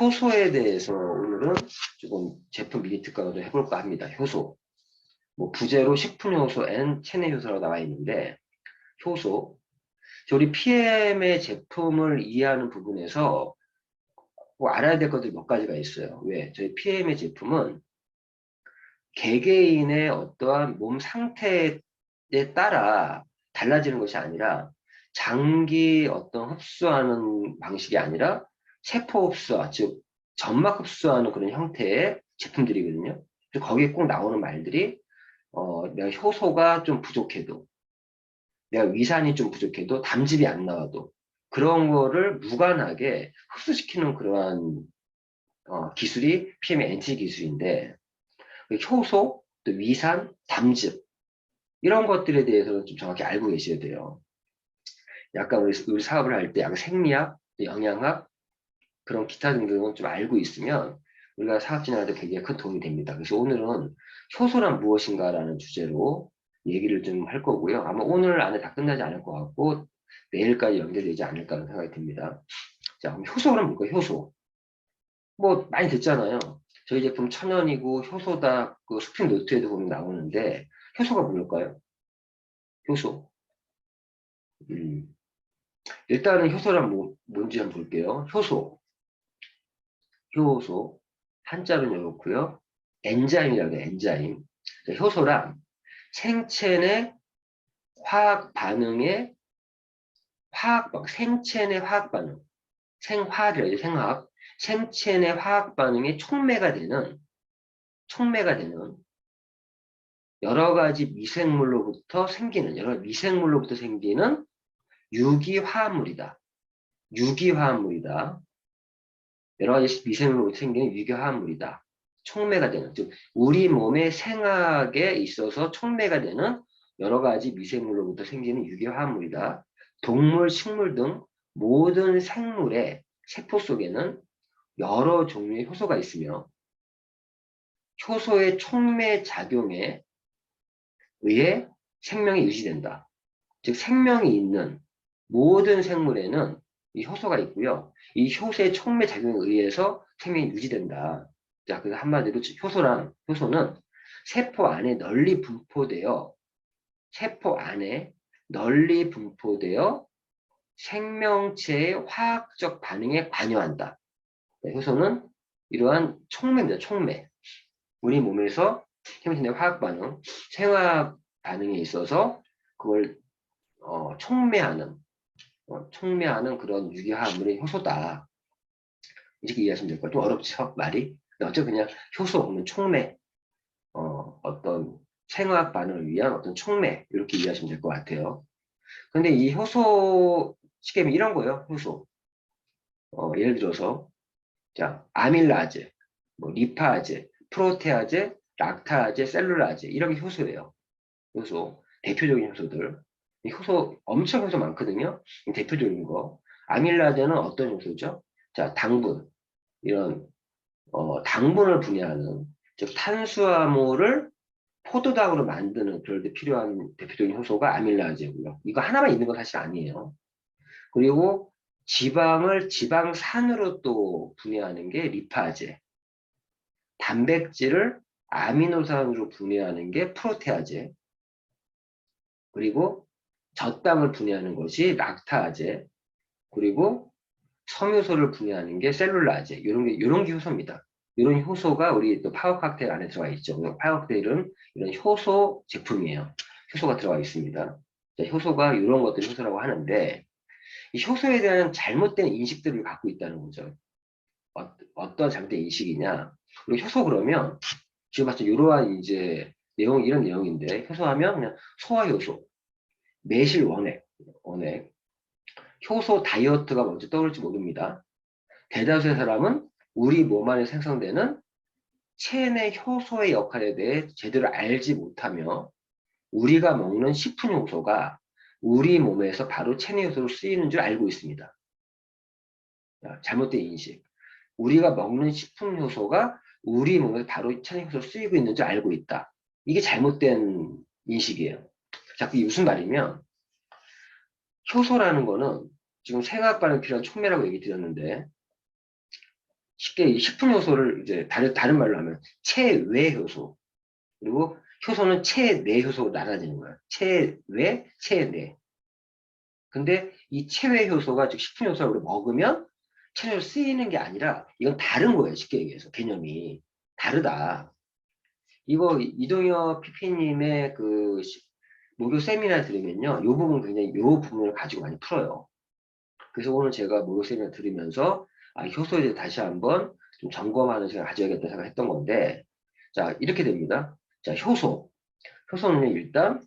효소에 대해서 오늘은 조금 제품 미니 특강을 좀 해볼까 합니다. 효소. 뭐 부제로 식품 효소, N 체내 효소라고 나와 있는데 효소. 우리 PM의 제품을 이해하는 부분에서 뭐 알아야 될 것들이 몇 가지가 있어요. 왜? 저희 PM의 제품은 개개인의 어떠한 몸 상태에 따라 달라지는 것이 아니라 장기 어떤 흡수하는 방식이 아니라 세포 흡수와 즉 점막 흡수하는 그런 형태의 제품들이거든요. 거기에 꼭 나오는 말들이 어, 내가 효소가 좀 부족해도 내가 위산이 좀 부족해도 담즙이 안 나와도 그런 거를 무관하게 흡수시키는 그러한 어, 기술이 PM의 NT 기술인데 그 효소, 또 위산, 담즙 이런 것들에 대해서는 좀 정확히 알고 계셔야 돼요. 약간 우리, 우리 사업을 할 때 약간 생리학, 영양학 그런 기타 등등은 좀 알고 있으면 우리가 사업 진행할 때 굉장히 큰 도움이 됩니다. 그래서 오늘은 효소란 무엇인가라는 주제로 얘기를 좀 할 거고요. 아마 오늘 안에 다 끝나지 않을 것 같고 내일까지 연결되지 않을까 하는 생각이 듭니다. 자, 그럼 효소란 뭘까요? 효소. 뭐 많이 듣잖아요. 저희 제품 천연이고 효소다 그 스프링 노트에도 보면 나오는데 효소가 뭘까요? 효소. 음. 일단은 효소란 뭐, 뭔지 한번 볼게요. 효소. 효소. 한자는 이렇고요. 엔자임이라고 해요. 엔자임. 효소란 생체 내 화학 반응의 화학 생체 내 화학 반응. 생화학이라고. 생화학. 생체 내 화학 반응의 촉매가 되는 촉매가 되는 여러 가지 미생물로부터 생기는 여러 미생물로부터 생기는 유기화합물이다. 유기화합물이다. 여러 가지 미생물로부터 생기는 유기화합물이다. 촉매가 되는 즉 우리 몸의 생학에 있어서 촉매가 되는 여러 가지 미생물로부터 생기는 유기화합물이다. 동물, 식물 등 모든 생물의 세포 속에는 여러 종류의 효소가 있으며 효소의 촉매 작용에 의해 생명이 유지된다. 즉 생명이 있는 모든 생물에는 이 효소가 있고요. 이 효소의 촉매 작용에 의해서 생명이 유지된다. 자, 그래서 한마디로 효소란 효소는 세포 안에 널리 분포되어 세포 안에 널리 분포되어 생명체의 화학적 반응에 관여한다. 네, 효소는 이러한 촉매입니다. 촉매. 우리 몸에서 생명체의 화학 반응, 생화학 반응에 있어서 그걸 어, 촉매하는 어, 촉매하는 그런 유기화합물이 효소다. 이렇게 이해하시면 될 거예요. 좀 어렵죠? 말이? 어차피 그냥 효소 혹은 촉매 어, 어떤 생화학 반응을 위한 어떤 촉매 이렇게 이해하시면 될 것 같아요. 근데 이 효소 시계면 이런 거예요. 효소. 어, 예를 들어서 자 아밀라제, 뭐 리파제, 프로테아제, 락타제, 셀룰라제 이런 게 효소예요. 효소 대표적인 효소들. 이 효소 엄청 효소 많거든요. 대표적인 거. 아밀라제는 어떤 효소죠? 자 당분 이런 어, 당분을 분해하는 즉 탄수화물을 포도당으로 만드는 그럴 때 필요한 대표적인 효소가 아밀라제고요. 이거 하나만 있는 건 사실 아니에요. 그리고 지방을 지방산으로 또 분해하는 게 리파제. 단백질을 아미노산으로 분해하는 게 프로테아제. 그리고 젖당을 분해하는 것이 락타제. 그리고 섬유소를 분해하는 게 셀룰라제. 이런 게 이런 게 효소입니다. 이런 효소가 우리 또 파워 칵테일 안에 들어가 있죠. 파워 칵테일은 이런 효소 제품이에요. 효소가 들어가 있습니다. 자, 효소가 이런 것들이 효소라고 하는데 이 효소에 대한 잘못된 인식들을 갖고 있다는 거죠. 어, 어떤 잘못된 인식이냐? 그리고 효소 그러면 지금 때 이러한 이제 내용 이런 내용인데 효소하면 그냥 소화효소, 매실 원액, 원액, 효소 다이어트가 먼저 떠올지 모릅니다. 대다수의 사람은 우리 몸 안에 생성되는 체내 효소의 역할에 대해 제대로 알지 못하며 우리가 먹는 식품 효소가 우리 몸에서 바로 체내 효소로 쓰이는 줄 알고 있습니다. 잘못된 인식. 우리가 먹는 식품 효소가 우리 몸에서 바로 체내 효소로 쓰이고 있는 줄 알고 있다. 이게 잘못된 인식이에요. 자, 그게 무슨 말이면 효소라는 거는 지금 생화학반응 필요한 촉매라고 얘기 드렸는데 쉽게 이 식품 효소를 이제 다른, 다른 말로 하면 체외 효소. 그리고 효소는 체내 효소로 나눠지는 거야. 체외, 체내. 근데 이 체외 효소가 즉 식품 효소를 먹으면 체내로 쓰이는 게 아니라 이건 다른 거예요. 쉽게 얘기해서 개념이 다르다. 이거 이동엽 PP님의 그 시- 목요 세미나 들으면요. 이 부분 굉장히 이 부분을 가지고 많이 풀어요. 그래서 오늘 제가 목요 세미나 들으면서 아, 효소에 대해 다시 한번 좀 점검하는 시간을 가져야겠다 생각했던 건데 자 이렇게 됩니다. 자 효소 효소는 일단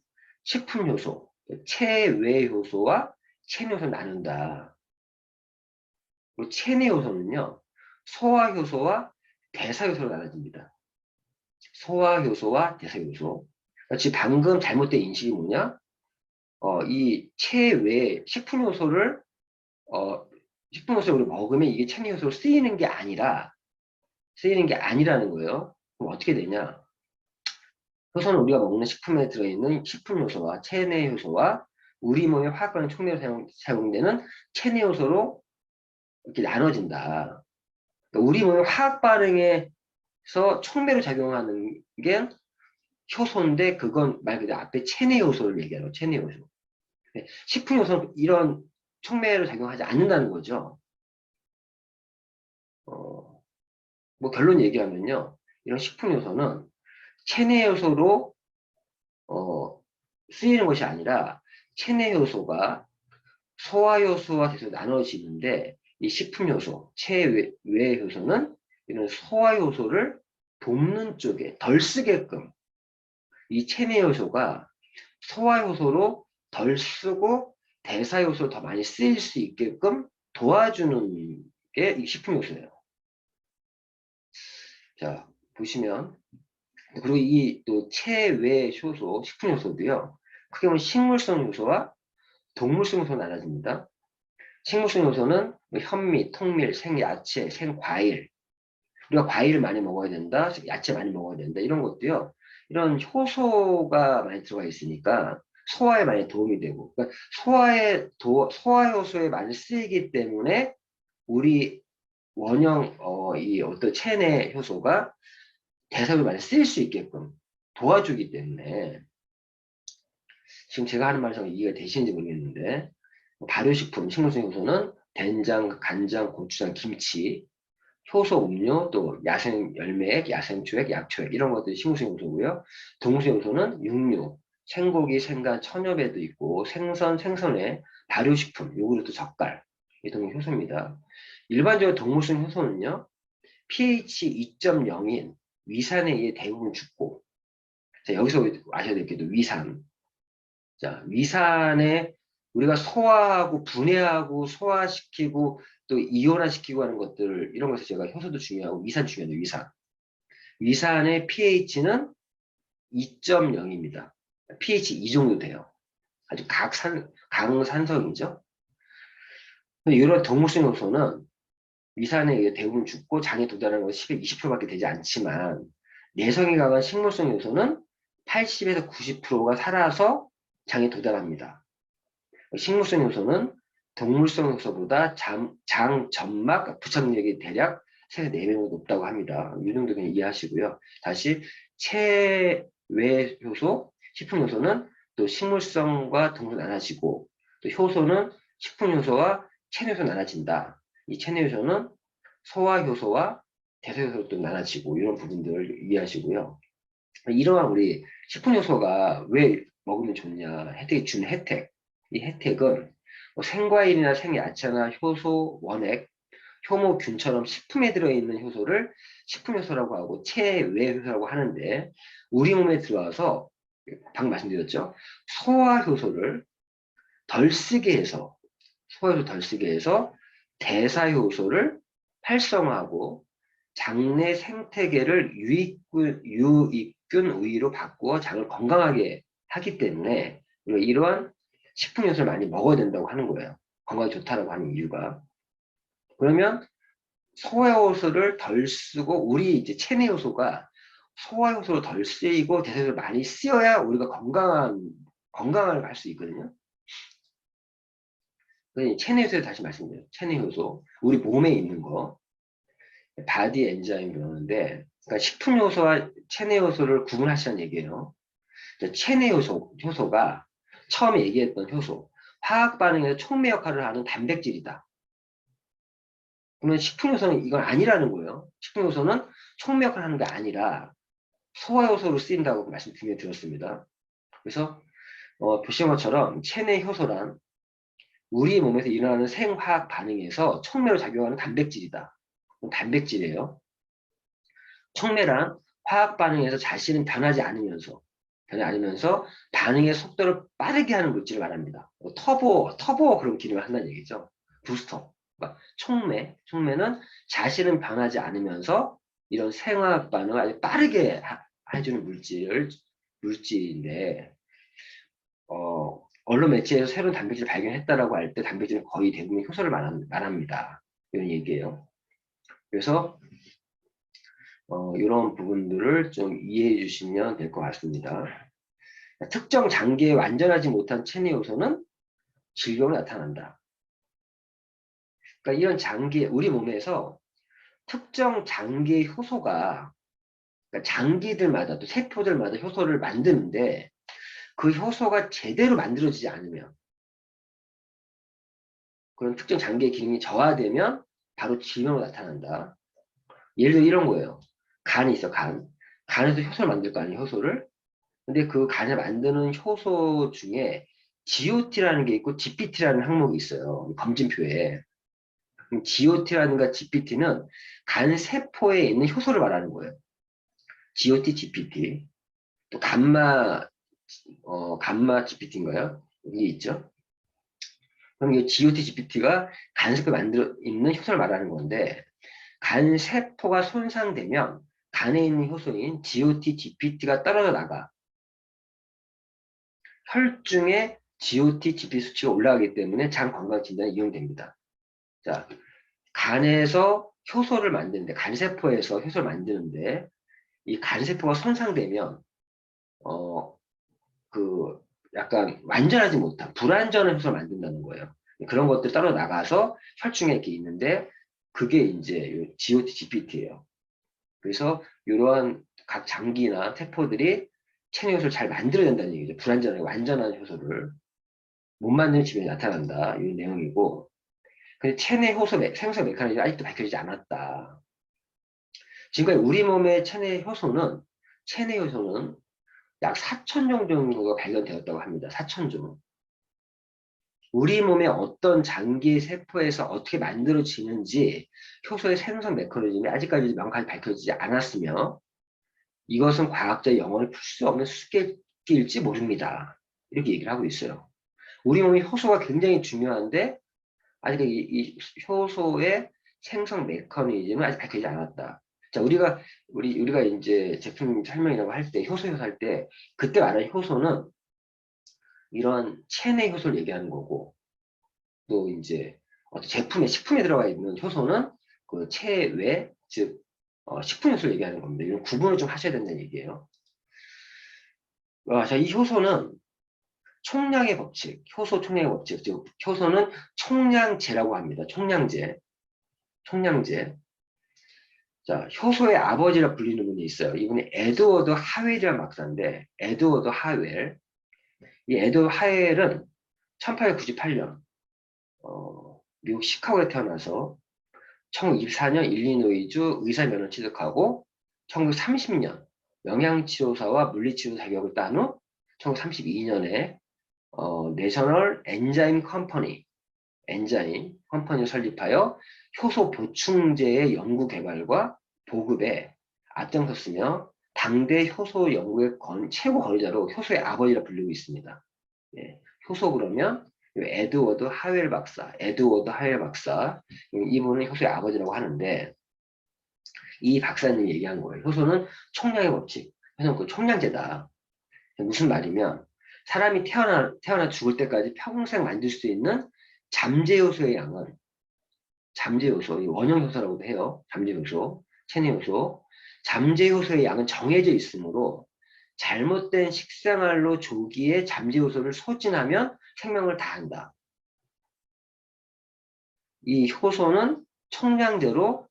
식품 효소 체외 효소와 체내 효소를 나눈다. 그리고 체내 효소는요 소화 효소와 대사 효소로 나눠집니다. 소화 효소와 대사 효소. 지금 방금 잘못된 인식이 뭐냐? 어, 이 체외 식품 효소를 어, 식품 효소를 먹으면 이게 체내 효소로 쓰이는 게 아니라 쓰이는 게 아니라는 거예요. 그럼 어떻게 되냐? 효소는 우리가 먹는 식품에 들어있는 식품 효소와 체내 효소와 우리 몸의 화학 반응 촉매로 사용, 사용되는 체내 효소로 이렇게 나눠진다. 그러니까 우리 몸의 화학 반응에서 촉매로 작용하는 게 효소인데 그건 말 그대로 앞에 체내 효소를 얘기하는 체내 효소. 네, 식품 효소는 이런 촉매로 작용하지 않는다는 거죠. 어, 뭐 결론 얘기하면요. 이런 식품 요소는 체내 요소로 어, 쓰이는 것이 아니라 체내 요소가 소화 요소와 계속 나눠지는데 이 식품 요소, 체외 외 요소는 이런 소화 요소를 돕는 쪽에 덜 쓰게끔 이 체내 요소가 소화 요소로 덜 쓰고 대사 요소로 더 많이 쓰일 수 있게끔 도와주는 게 이 식품 요소예요. 자, 보시면 그리고 이 또 체외 효소, 식품 요소도요. 크게 보면 식물성 요소와 동물성 요소로 나눠집니다. 식물성 요소는 뭐 현미, 통밀, 생야채, 생과일. 우리가 과일을 많이 먹어야 된다, 야채 많이 먹어야 된다 이런 것도요. 이런 효소가 많이 들어가 있으니까 소화에 많이 도움이 되고 그러니까 소화에 도, 소화 효소에 많이 쓰이기 때문에 우리 원형 어, 이 어떤 체내 효소가 대사로 많이 쓰일 수 있게끔 도와주기 때문에 지금 제가 하는 말이 이해가 되시는지 모르겠는데 발효식품, 식물성 효소는 된장, 간장, 고추장, 김치, 효소 음료, 또 야생 열매액, 야생 초액, 약초액 이런 것들이 식물성 효소고요. 동물성 효소는 육류, 생고기, 생간, 천엽에도 있고 생선, 생선의 발효식품, 요구르트, 젓갈 이 동물 효소입니다. 일반적으로 동물성 효소는요. pH 2.0인 위산에 의해 대부분 죽고 자, 여기서 아셔야 될 게 또 위산 자 위산에 우리가 소화하고 분해하고 소화시키고 또 이온화시키고 하는 것들 이런 것에서 제가 효소도 중요하고 위산 중요해요 위산. 위산의 pH는 2.0입니다. pH 2 정도 돼요. 아주 각산, 강산성이죠. 이런 동물성 요소는 위산에 의해 대부분 죽고 장에 도달하는 것이 20%밖에 되지 않지만 내성이 강한 식물성 요소는 80에서 90%가 살아서 장에 도달합니다. 식물성 요소는 동물성 요소보다 장, 장 점막 부착력이 대략 3에서 4배로 높다고 합니다. 이 정도 그냥 이해하시고요. 다시 체외 효소, 식품 요소는 또 식물성과 동물 나눠지고 또 효소는 식품 요소와 체내 요소 나눠진다. 이 체내 효소는 소화 효소와 대사 효소로 또 나눠지고 이런 부분들을 이해하시고요. 이러한 우리 식품 요소가 왜 먹으면 좋냐 혜택이 주는 혜택 이 혜택은 뭐 생과일이나 생야채나 효소, 원액, 효모균처럼 식품에 들어있는 효소를 식품 효소라고 하고 체외 효소라고 하는데 우리 몸에 들어와서 방금 말씀드렸죠? 소화 효소를 덜 쓰게 해서 소화 효소 덜 쓰게 해서 대사 효소를 활성화하고 장내 생태계를 유익균, 유익균 우위로 바꾸어 장을 건강하게 하기 때문에 이러한 식품 요소를 많이 먹어야 된다고 하는 거예요. 건강에 좋다라고 하는 이유가. 그러면 소화 요소를 덜 쓰고 우리 이제 체내 요소가 소화 요소로 덜 쓰이고 대사를 많이 쓰여야 우리가 건강한 건강을 할 수 있거든요. 체내 요소에 다시 말씀드려요. 체내 요소 우리 몸에 있는 거 바디 엔자임을 배우는데 그러니까 식품 요소와 체내 요소를 구분하시라는 얘기예요. 체내 요소, 효소가 처음에 얘기했던 효소, 화학 반응에서 촉매 역할을 하는 단백질이다. 그러면 식품 요소는 이건 아니라는 거예요. 식품 요소는 촉매 역할을 하는 게 아니라 소화 요소로 쓰인다고 말씀 분명히 드렸습니다. 그래서 어, 보시는 것처럼 체내 효소란 우리 몸에서 일어나는 생화학 반응에서 촉매로 작용하는 단백질이다. 단백질이에요. 촉매란 화학 반응에서 자신은 변하지 않으면서 변하지 않으면서 반응의 속도를 빠르게 하는 물질을 말합니다. 뭐 터보, 터보 그런 기능을 한다는 얘기죠. 부스터. 그러니까 촉매, 촉매는 자신은 변하지 않으면서 이런 생화학 반응을 아주 빠르게 하, 해주는 물질, 물질인데, 어, 언론 매체에서 새로운 단백질을 발견했다라고 할 때 단백질은 거의 대부분 효소를 말합니다. 이런 얘기예요. 그래서 어, 이런 부분들을 좀 이해해 주시면 될 것 같습니다. 특정 장기에 완전하지 못한 체내 요소는 질병으로 나타난다. 그러니까 이런 장기, 우리 몸에서 특정 장기의 효소가 그러니까 장기들마다 또 세포들마다 효소를 만드는데 그 효소가 제대로 만들어지지 않으면 그런 특정 장기의 기능이 저하되면 바로 질병으로 나타난다. 예를 들어 이런 거예요. 간이 있어, 간. 간에서 효소를 만들 거 아니에요, 효소를. 근데 그 간을 만드는 효소 중에 GOT라는 게 있고 GPT라는 항목이 있어요. 검진표에. GOT라는가 GPT는 간 세포에 있는 효소를 말하는 거예요. GOT, GPT. 또 감마, 어, 감마 GPT인가요? 여기 있죠. 그럼 이 GOT, GPT가 간 세포에 만들어 있는 효소를 말하는 건데, 간 세포가 손상되면 간에 있는 효소인 GOT, GPT가 떨어져 나가. 혈중에 GOT, GPT 수치가 올라가기 때문에 장 건강 진단에 이용됩니다. 자, 간에서 효소를 만드는데, 간세포에서 효소를 만드는데, 이 간세포가 손상되면, 어, 그, 약간 완전하지 못한, 불완전한 효소를 만든다는 거예요. 그런 것들 따로 나가서 혈중에 이렇게 있는데, 그게 이제 GOT, GPT예요. 그래서 이러한 각 장기나 세포들이 체내 효소를 잘 만들어야 된다는 얘기죠. 불완전하게 완전한 효소를 못 만드는 질병이 나타난다. 이 내용이고 근데 체내 효소 매, 생성 메커니즘이 아직도 밝혀지지 않았다. 지금까지 우리 몸의 체내 효소는 체내 효소는 약 4천 종 정도가 발견되었다고 합니다. 4천 종. 우리 몸의 어떤 장기 세포에서 어떻게 만들어지는지 효소의 생성 메커니즘이 아직까지 명확하게 밝혀지지 않았으며 이것은 과학자의 영혼을 풀수 없는 수수께끼일지 모릅니다. 이렇게 얘기를 하고 있어요. 우리 몸의 효소가 굉장히 중요한데 아직 이, 이 효소의 생성 메커니즘은 아직 밝혀지지 않았다. 자, 우리가 우리 우리가 이제 제품 설명이라고 할 때 효소 효소 할 때 그때 말하는 효소는 이런 체내 효소를 얘기하는 거고 또 이제 어떤 제품에 식품에 들어가 있는 효소는 그 체외 즉 어, 식품 효소를 얘기하는 겁니다. 이런 구분을 좀 하셔야 된다는 얘기예요. 어, 자, 이 효소는 총량의 법칙, 효소 총량의 법칙, 즉 효소는 총량제라고 합니다. 총량제, 총량제. 자, 효소의 아버지라 불리는 분이 있어요. 이분이 에드워드 하웰이라는 박사인데, 에드워드 하웰. 이 에드워드 하웰은 1898년 어, 미국 시카고에 태어나서 1924년 일리노이주 의사 면허 취득하고 1930년 영양치료사와 물리치료 자격을 딴 후 1932년에 어, 내셔널 엔자임 컴퍼니 엔자임 컴퍼니를 설립하여 효소 보충제의 연구 개발과 보급에 앞장섰으며 당대 효소 연구의 건, 최고 권위자로 효소의 아버지라 불리고 있습니다. 예, 효소 그러면 에드워드 하웰 박사, 에드워드 하웰 박사, 이분은 효소의 아버지라고 하는데 이 박사님이 얘기한 거예요. 효소는 총량의 법칙, 효소는 그 총량제다. 무슨 말이면 사람이 태어나 태어나 죽을 때까지 평생 만들 수 있는 잠재 요소의 양은 잠재 요소, 원형 효소라고도 해요. 잠재 요소, 체내 요소, 잠재 효소의 양은 정해져 있으므로 잘못된 식생활로 조기에 잠재 요소를 소진하면 생명을 다한다. 이 효소는 청량제로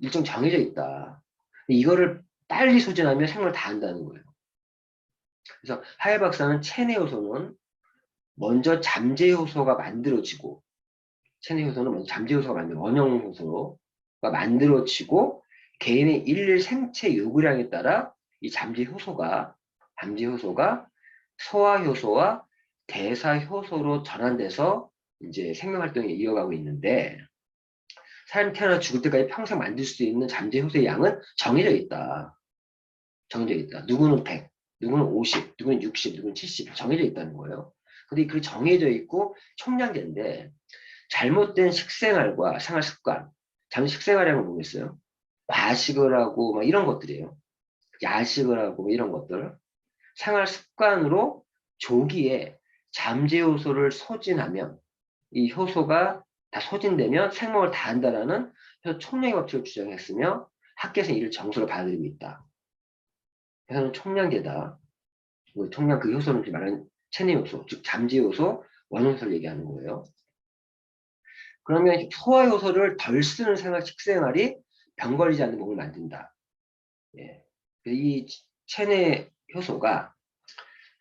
일정 정해져 있다. 이거를 빨리 소진하면 생물 다 한다는 거예요. 그래서 하예 박사는 체내 효소는 먼저 잠재 효소가 만들어지고 체내 효소는 먼저 잠재 효소가 만들어 원형 효소가 만들어지고 개인의 일일 생체 요구량에 따라 이 잠재 효소가 잠재 효소가 소화 효소와 대사 효소로 전환돼서 이제 생명 활동을 이어가고 있는데 사람이 태어나 죽을 때까지 평생 만들 수 있는 잠재 효소의 양은 정해져 있다. 정해져 있다. 누구는 100, 누구는 50, 누구는 60, 누구는 70 정해져 있다는 거예요. 근데 그 정해져 있고 총량제인데 잘못된 식생활과 생활 습관, 잠시 식생활이라는 걸 보겠어요. 과식을 하고 막 이런 것들이에요. 야식을 하고 뭐 이런 것들. 생활 습관으로 조기에 잠재 효소를 소진하면 이 효소가 다 소진되면 생명을 다 한다라는 총량의 법칙을 주장했으며 학계에서 이를 정수로 받아들이고 있다. 그래서 총량제다. 뭐 총량 그 효소는 말하는 체내 효소, 즉 잠재 효소, 원효소를 얘기하는 거예요. 그러면 소화 효소를 덜 쓰는 생활 식생활이 병 걸리지 않는 몸을 만든다. 예. 이 체내 효소가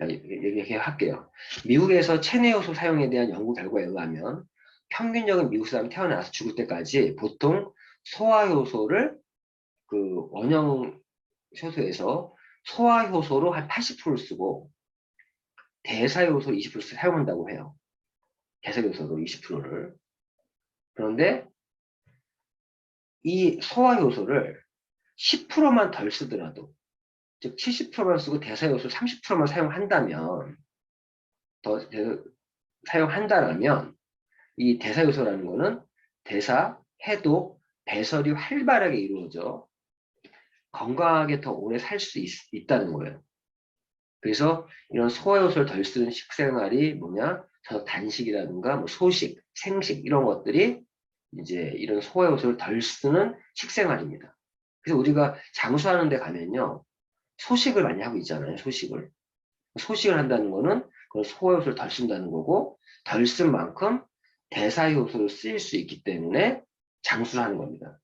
얘기할게요. 미국에서 체내 효소 사용에 대한 연구 결과에 의하면 평균적인 미국 사람이 태어나서 죽을 때까지 보통 소화 효소를 그 원형 효소에서 소화 효소로 한 80%를 쓰고 대사 효소 20% 사용한다고 해요. 대사 효소로 20%를. 그런데 이 소화 효소를 10%만 덜 쓰더라도 즉 70%만 쓰고 대사 요소 30%만 사용한다면 더 대- 사용한다라면 이 대사 요소라는 거는 대사, 해독, 배설이 활발하게 이루어져 건강하게 더 오래 살 수 있다는 거예요. 그래서 이런 소화 요소를 덜 쓰는 식생활이 뭐냐? 저 단식이라든가 뭐 소식, 생식 이런 것들이 이제 이런 소화 요소를 덜 쓰는 식생활입니다. 그래서 우리가 장수하는 데 가면요. 소식을 많이 하고 있잖아요. 소식을. 소식을 한다는 거는 그 소화 요소를 덜 쓴다는 거고 덜 쓴 만큼 대사 효소로 쓰일 수 있기 때문에 장수를 하는 겁니다.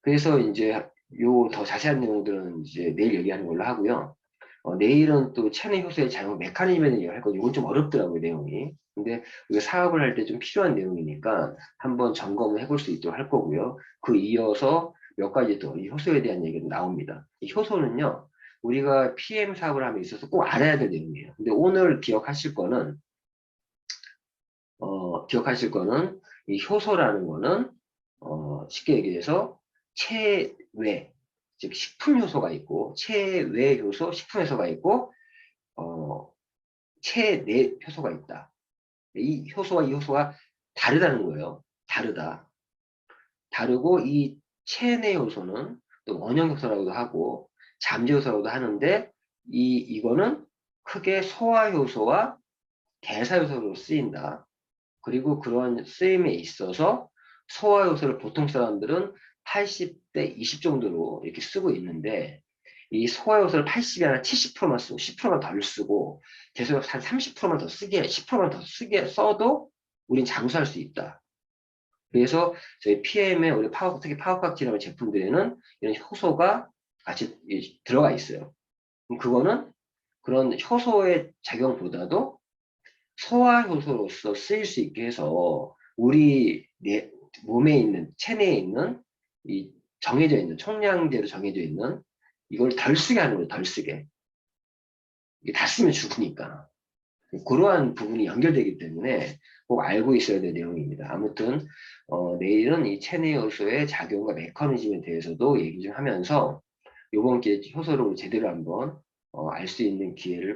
그래서 이제 요 더 자세한 내용들은 이제 내일 얘기하는 걸로 하고요. 어, 내일은 또 체내 효소의 작용 대해 얘기할 거고 이건 좀 어렵더라고요 내용이. 근데 우리가 사업을 할 때 좀 필요한 내용이니까 한번 점검을 해볼 수 있도록 할 거고요. 그 이어서 몇 가지 더이 효소에 대한 얘기가 나옵니다. 이 효소는요, 우리가 PM 사업을 하면 있어서 꼭 알아야 될 내용이에요. 근데 오늘 기억하실 거는, 어, 기억하실 거는, 이 효소라는 거는, 어, 쉽게 얘기해서 체외, 즉, 식품 효소가 있고, 체외 효소, 식품 효소가 있고, 어, 체내 효소가 있다. 이 효소와 이 효소가 다르다는 거예요. 다르다. 다르고 이 체내 요소는 또 원형 요소라고도 하고 잠재 요소라고도 하는데 이 이거는 크게 소화 요소와 대사 요소로 쓰인다. 그리고 그런 쓰임에 있어서 소화 요소를 보통 사람들은 80 대 20 정도로 이렇게 쓰고 있는데 이 소화 요소를 80이 아니라 70%만 쓰고 10%만 덜 쓰고 요소 한 30%만 더 쓰게 10%만 더 쓰게 써도 우린 장수할 수 있다. 그래서 저희 PM에 우리 파워, 특히 파워각지라는 제품들에는 이런 효소가 같이 들어가 있어요. 그럼 그거는 그런 효소의 작용보다도 소화 효소로서 쓰일 수 있게 해서 우리 내 몸에 있는 체내에 있는 이 정해져 있는 총량제로 정해져 있는 이걸 덜 쓰게 하는 거예요. 덜 쓰게. 이게 다 쓰면 죽으니까. 그러한 부분이 연결되기 때문에 꼭 알고 있어야 될 내용입니다. 아무튼 어, 내일은 이 체내 효소의 작용과 메커니즘에 대해서도 얘기 좀 하면서 이번 기회에 효소를 제대로 한번 어, 알 수 있는 기회를